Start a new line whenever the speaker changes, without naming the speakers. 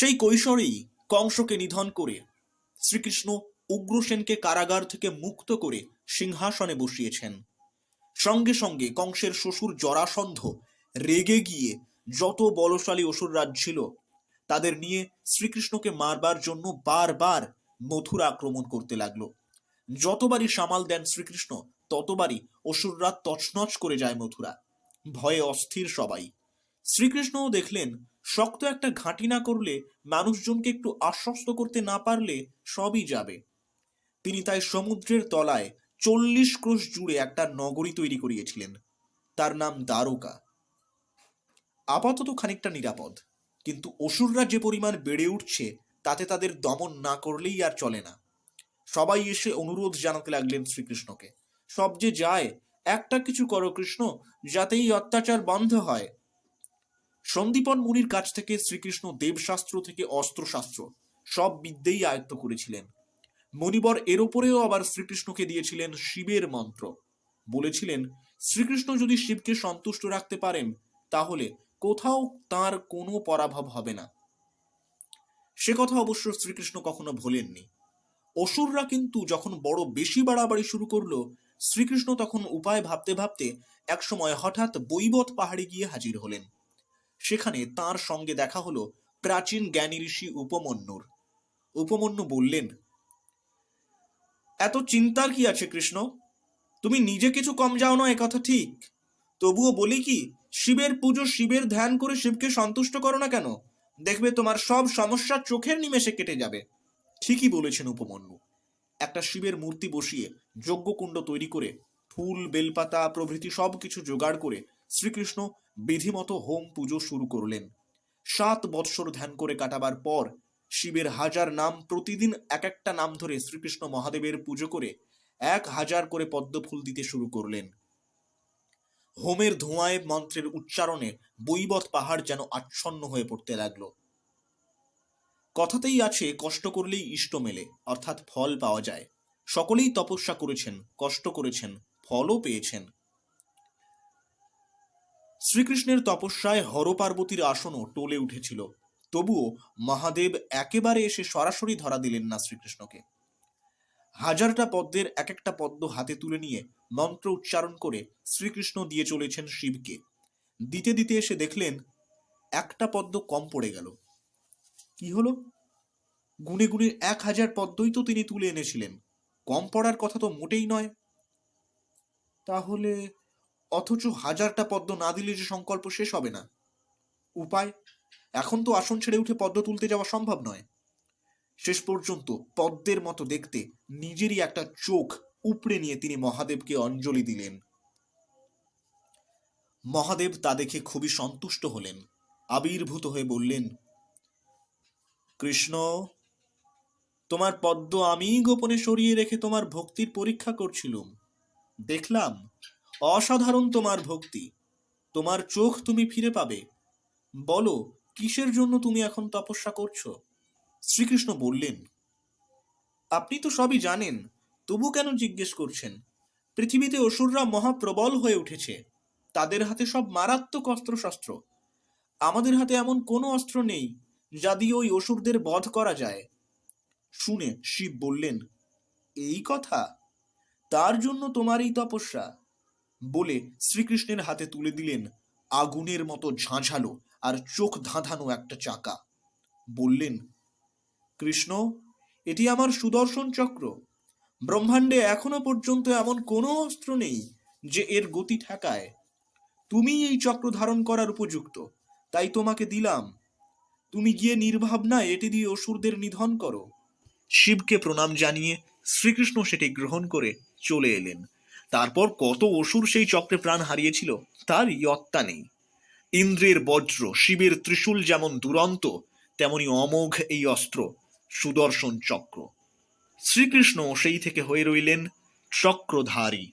সেই কৈশোরেই কংসকে নিধন করে শ্রীকৃষ্ণ উগ্রসেনকে কারাগার থেকে মুক্ত করে সিংহাসনে বসিয়েছেন। সঙ্গে সঙ্গে কংসের শ্বশুর জরাসন্ধ রেগে গিয়ে যত বলশালী অসুররাজ ছিল, তাদের নিয়ে শ্রীকৃষ্ণকে মারবার জন্য বারবার মথুরা আক্রমণ করতে লাগল। যতবারই সামাল দেন শ্রীকৃষ্ণ, ততবারই অসুররা তছনছ করে যায় মথুরা। ভয়ে অস্থির সবাই। শ্রীকৃষ্ণও দেখলেন শক্ত একটা ঘাঁটি না করলে মানুষজনকে একটু আশ্বস্ত করতে না পারলে সবই যাবে। তিনি তাই সমুদ্রের তলায় চল্লিশ ক্রোশ জুড়ে একটা নগরী তৈরি করিয়েছিলেন। তার নাম দ্বারকা। আপাতত খানিকটা নিরাপদ, কিন্তু অসুররা যে পরিমাণ বেড়ে উঠছে, তাতে তাদের দমন না করলেই আর চলে না। সবাই এসে অনুরোধ জানাতে লাগলেন শ্রীকৃষ্ণকে, সব যে যায়, একটা কিছু করো কৃষ্ণ যাতে এই অত্যাচার বন্ধ হয়। সন্দীপন মুনির কাছ থেকে শ্রীকৃষ্ণ দেবশাস্ত্র থেকে অস্ত্রশাস্ত্র, সব বিদ্যেই আয়ত্ত করেছিলেন। মণিবর এর ওপরেও আবার শ্রীকৃষ্ণকে দিয়েছিলেন শিবের মন্ত্র। বলেছিলেন, শ্রীকৃষ্ণ যদি শিবকে সন্তুষ্ট রাখতে পারেন, তাহলে কোথাও তার কোনো পরাভব হবে না। সে কথা অবশ্য শ্রীকৃষ্ণ কখনো ভোলেননি। অসুররা কিন্তু যখন বড় বেশি বাড়াবাড়ি শুরু করল, শ্রীকৃষ্ণ তখন উপায় ভাবতে ভাবতে একসময় হঠাৎ বৈবত পাহাড়ে গিয়ে হাজির হলেন। সেখানে তার সঙ্গে দেখা হলো প্রাচীন জ্ঞানী ঋষি উপমন্যুর। উপমন্যু বললেন, এত চিন্তার কি আছে কৃষ্ণ? তুমি নিজে কিছু কম যাও না কথা ঠিক। তবুও বলি কি, শিবের পুজো শিবের ধ্যান করে শিবকে সন্তুষ্ট করো না কেন? দেখবে তোমার সব সমস্যা চোখের নিমেষে কেটে যাবে। ঠিকই বলেছেন উপমন্যু। একটা শিবের মূর্তি বসিয়ে যজ্ঞকুণ্ড তৈরি করে, ফুল, বেলপাতা, প্রভৃতি সব কিছু জোগাড় করে শ্রীকৃষ্ণ বিধিমতো হোম পুজো শুরু করলেন। সাত বৎসর ধ্যান করে কাটাবার পর শিবের হাজার নাম প্রতিদিন এক একটা নাম ধরে শ্রীকৃষ্ণ মহাদেবের পুজো করে এক হাজার করে পদ্মফুল দিতে শুরু করলেন। হোমের ধোঁয়ায় মন্ত্রের উচ্চারণে বৈবত পাহাড় যেন আচ্ছন্ন হয়ে পড়তে লাগল। কথাতেই আছে, কষ্ট করলেই ইষ্ট মেলে, অর্থাৎ ফল পাওয়া যায়। সকলেই তপস্যা করেছেন, কষ্ট করেছেন, ফলও পেয়েছেন। শ্রীকৃষ্ণের তপস্যায় হরপার্বতীর আসনও টলে উঠেছিল। তবুও মহাদেব একেবারে এসে সরাসরি ধরা দিলেন না শ্রীকৃষ্ণকে। হাজারটা পদ্মের এক একটা পদ্ম হাতে তুলে নিয়ে মন্ত্র উচ্চারণ করে শ্রীকৃষ্ণ দিয়ে চলেছেন শিবকে। দিতে দিতে এসে দেখলেন, একটা পদ্ম কম পড়ে গেল। কি হলো? গুনে গুনে এক হাজার পদ্মই তো তিনি তুলে এনেছিলেন। কম পড়ার কথা তো মোটেই নয়। তাহলে অথচ হাজারটা পদ্ম না দিলে যে সংকল্প শেষ হবে না। উপায়? এখন তো আসন ছেড়ে উঠে পদ্ম তুলতে যাওয়া সম্ভব নয়। শেষ পর্যন্ত পদ্মের মতো দেখতে নিজেরই একটা চোখ উপড়ে নিয়ে তিনি মহাদেবকে অঞ্জলি দিলেন। মহাদেব তা দেখে খুবই সন্তুষ্ট হলেন। আবির্ভূত হয়ে বললেন, কৃষ্ণ, তোমার পদ্ম আমি গোপনে সরিয়ে রেখে তোমার ভক্তির পরীক্ষা করছিলুম। দেখলাম অসাধারণ তোমার ভক্তি। তোমার চোখ তুমি ফিরে পাবে। বলো, কিসের জন্য তুমি এখন তপস্যা করছ? শ্রীকৃষ্ণ বললেন, আপনি তো সবই জানেন, তবু কেন জিজ্ঞেস করছেন? পৃথিবীতে অসুররা মহাপ্রবল হয়ে উঠেছে। তাদের হাতে সব মারাত্মক অস্ত্রশস্ত্র। আমাদের হাতে এমন কোনো অস্ত্র নেই, যা দিয়ে ওই অসুরদের বধ করা যায়। শুনে শিব বললেন, এই কথা? তার জন্য তোমার এই তপস্যা। বলে শ্রীকৃষ্ণের হাতে তুলে দিলেন আগুনের মতো ঝাঁঝালো আর চোখ ধাঁধানো একটা চাকা। বললেন, কৃষ্ণ, এটি আমার সুদর্শন চক্র। ব্রহ্মাণ্ডে এখনও পর্যন্ত এমন কোনো অস্ত্র নেই যে এর গতি ঠেকায়। তুমি এই চক্র ধারণ করার উপযুক্ত, তাই তোমাকে দিলাম। তুমি গিয়ে নির্ভাবনায় এটি দিয়ে অসুরদের নিধন করো। শিবকে প্রণাম জানিয়ে শ্রীকৃষ্ণ সেটি গ্রহণ করে চলে এলেন। তারপর কত অসুর সেই চক্রে প্রাণ হারিয়েছিল, তার ইয়ত্তা নেই। ইন্দ্রের বজ্র, শিবের ত্রিশূল যেমন দুরন্ত, তেমনি অমোঘ এই অস্ত্র, সুদর্শন চক্র। শ্রীকৃষ্ণ সেই থেকে হয়ে রইলেন চক্রধারী।